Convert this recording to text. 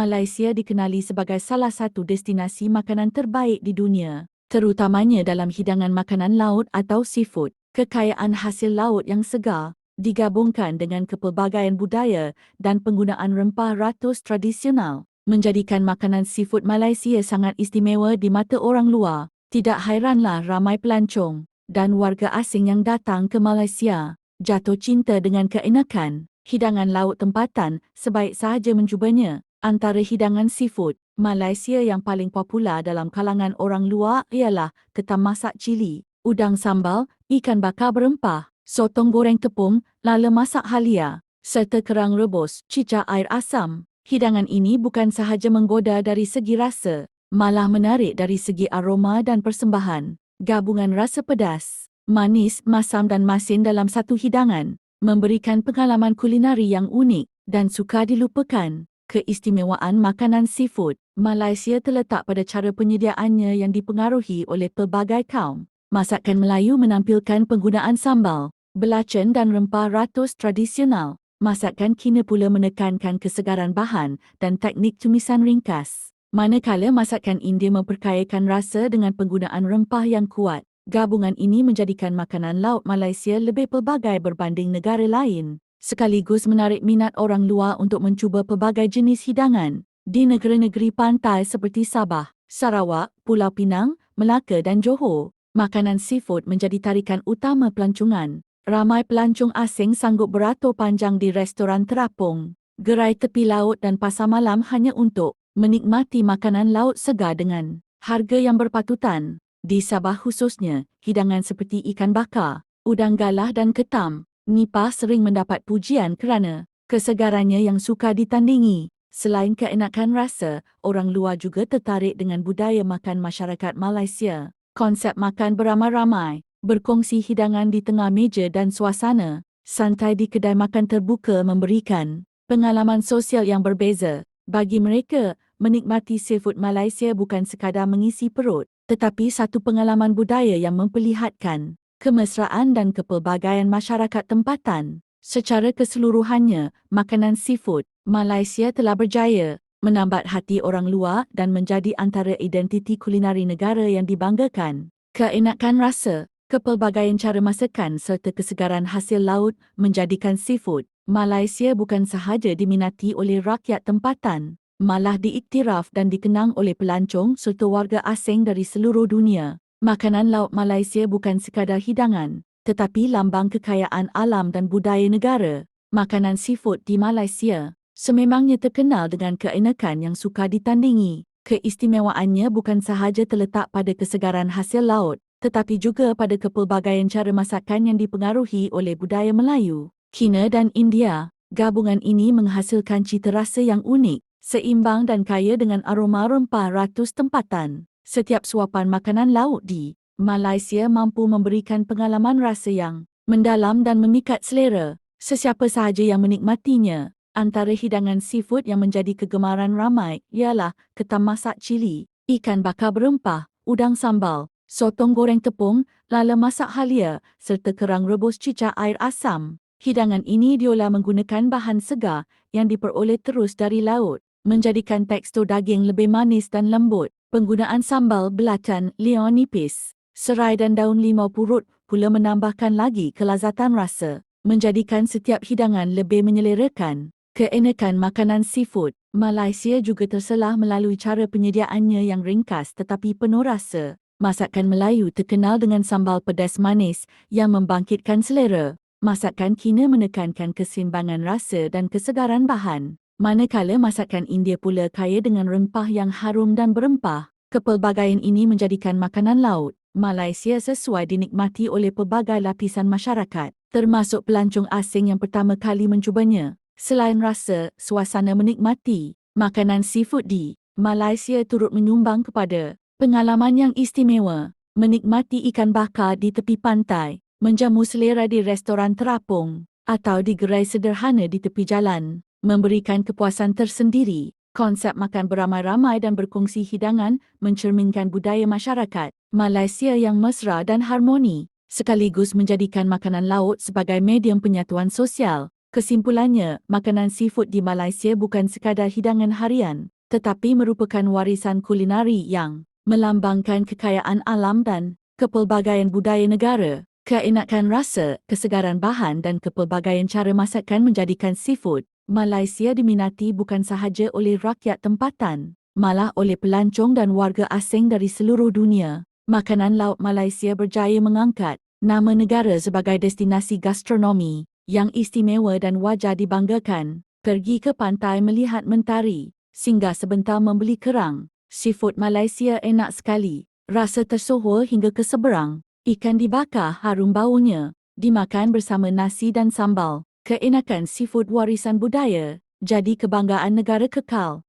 Malaysia dikenali sebagai salah satu destinasi makanan terbaik di dunia, terutamanya dalam hidangan makanan laut atau seafood. Kekayaan hasil laut yang segar digabungkan dengan kepelbagaian budaya dan penggunaan rempah ratus tradisional menjadikan makanan seafood Malaysia sangat istimewa di mata orang luar. Tidak hairanlah ramai pelancong dan warga asing yang datang ke Malaysia jatuh cinta dengan keenakan hidangan laut tempatan sebaik sahaja mencubanya. Antara hidangan seafood Malaysia yang paling popular dalam kalangan orang luar ialah ketam masak cili, udang sambal, ikan bakar berempah, sotong goreng tepung, lala masak halia, serta kerang rebus, cicak air asam. Hidangan ini bukan sahaja menggoda dari segi rasa, malah menarik dari segi aroma dan persembahan. Gabungan rasa pedas, manis, masam dan masin dalam satu hidangan memberikan pengalaman kulinari yang unik dan suka dilupakan. Keistimewaan makanan seafood Malaysia terletak pada cara penyediaannya yang dipengaruhi oleh pelbagai kaum. Masakan Melayu menampilkan penggunaan sambal, belacan dan rempah ratus tradisional. Masakan kina pula menekankan kesegaran bahan dan teknik tumisan ringkas. Manakala masakan India memperkayakan rasa dengan penggunaan rempah yang kuat. Gabungan ini menjadikan makanan laut Malaysia lebih pelbagai berbanding negara lain. Sekaligus menarik minat orang luar untuk mencuba pelbagai jenis hidangan di negeri-negeri pantai seperti Sabah, Sarawak, Pulau Pinang, Melaka dan Johor makanan seafood menjadi tarikan utama pelancongan. Ramai pelancong asing sanggup beratur panjang di restoran terapung, gerai tepi laut dan pasar malam hanya untuk menikmati makanan laut segar dengan harga yang berpatutan. Di Sabah khususnya, hidangan seperti ikan bakar, udang galah dan ketam, nipah sering mendapat pujian kerana kesegarannya yang suka ditandingi. Selain keenakan rasa, orang luar juga tertarik dengan budaya makan masyarakat Malaysia konsep makan beramai-ramai, berkongsi hidangan di tengah meja dan suasana, santai di kedai makan terbuka memberikan pengalaman sosial yang berbeza. Bagi mereka, menikmati seafood Malaysia bukan sekadar mengisi perut, tetapi satu pengalaman budaya yang memperlihatkan kemesraan dan kepelbagaian masyarakat tempatan. Secara keseluruhannya, makanan seafood Malaysia telah berjaya menambat hati orang luar dan menjadi antara identiti kulinari negara yang dibanggakan. Keenakan rasa, kepelbagaian cara masakan serta kesegaran hasil laut menjadikan seafood Malaysia bukan sahaja diminati oleh rakyat tempatan, malah diiktiraf dan dikenang oleh pelancong serta warga asing dari seluruh dunia. Makanan laut Malaysia bukan sekadar hidangan, tetapi lambang kekayaan alam dan budaya negara. Makanan seafood di Malaysia sememangnya terkenal dengan keenakan yang suka ditandingi. Keistimewaannya bukan sahaja terletak pada kesegaran hasil laut, tetapi juga pada kepelbagaian cara masakan yang dipengaruhi oleh budaya Melayu, China dan India. Gabungan ini menghasilkan cita rasa yang unik, seimbang dan kaya dengan aroma rempah ratus tempatan. Setiap suapan makanan laut di Malaysia mampu memberikan pengalaman rasa yang mendalam dan memikat selera. Sesiapa sahaja yang menikmatinya Antara hidangan seafood yang menjadi kegemaran ramai ialah ketam masak cili, ikan bakar berempah, udang sambal, sotong goreng tepung, lala masak halia serta kerang rebus cicak air asam. Hidangan ini diolah menggunakan bahan segar yang diperoleh terus dari laut, menjadikan tekstur daging lebih manis dan lembut. Penggunaan sambal belacan leon nipis, serai dan daun limau purut pula menambahkan lagi kelazatan rasa, menjadikan setiap hidangan lebih menyelerakan. Keenakan makanan seafood, Malaysia juga terselah melalui cara penyediaannya yang ringkas tetapi penuh rasa. Masakan Melayu terkenal dengan sambal pedas manis yang membangkitkan selera. Masakan Kina menekankan keseimbangan rasa dan kesegaran bahan. Manakala masakan India pula kaya dengan rempah yang harum dan berempah. Kepelbagaian ini menjadikan makanan laut Malaysia sesuai dinikmati oleh pelbagai lapisan masyarakat, termasuk pelancong asing yang pertama kali mencubanya. Selain rasa, suasana menikmati, makanan seafood di Malaysia turut menyumbang kepada pengalaman yang istimewa, menikmati ikan bakar di tepi pantai, menjamu selera di restoran terapung atau di gerai sederhana di tepi jalan, memberikan kepuasan tersendiri. Konsep makan beramai-ramai dan berkongsi hidangan mencerminkan budaya masyarakat Malaysia yang mesra dan harmoni, sekaligus menjadikan makanan laut sebagai medium penyatuan sosial Kesimpulannya, makanan seafood di Malaysia bukan sekadar hidangan harian, tetapi merupakan warisan kulinari yang melambangkan kekayaan alam dan kepelbagaian budaya negara. Keenakan rasa, kesegaran bahan dan kepelbagaian cara masakan menjadikan seafood Malaysia diminati bukan sahaja oleh rakyat tempatan, malah oleh pelancong dan warga asing dari seluruh dunia. Makanan laut Malaysia berjaya mengangkat nama negara sebagai destinasi gastronomi yang istimewa dan wajar dibanggakan. Pergi ke pantai melihat mentari, singgah sebentar membeli kerang. Seafood Malaysia enak sekali. Rasa tersohor hingga ke seberang. Ikan dibakar harum baunya. Dimakan bersama nasi dan sambal. Keenakan seafood warisan budaya jadi kebanggaan negara kekal.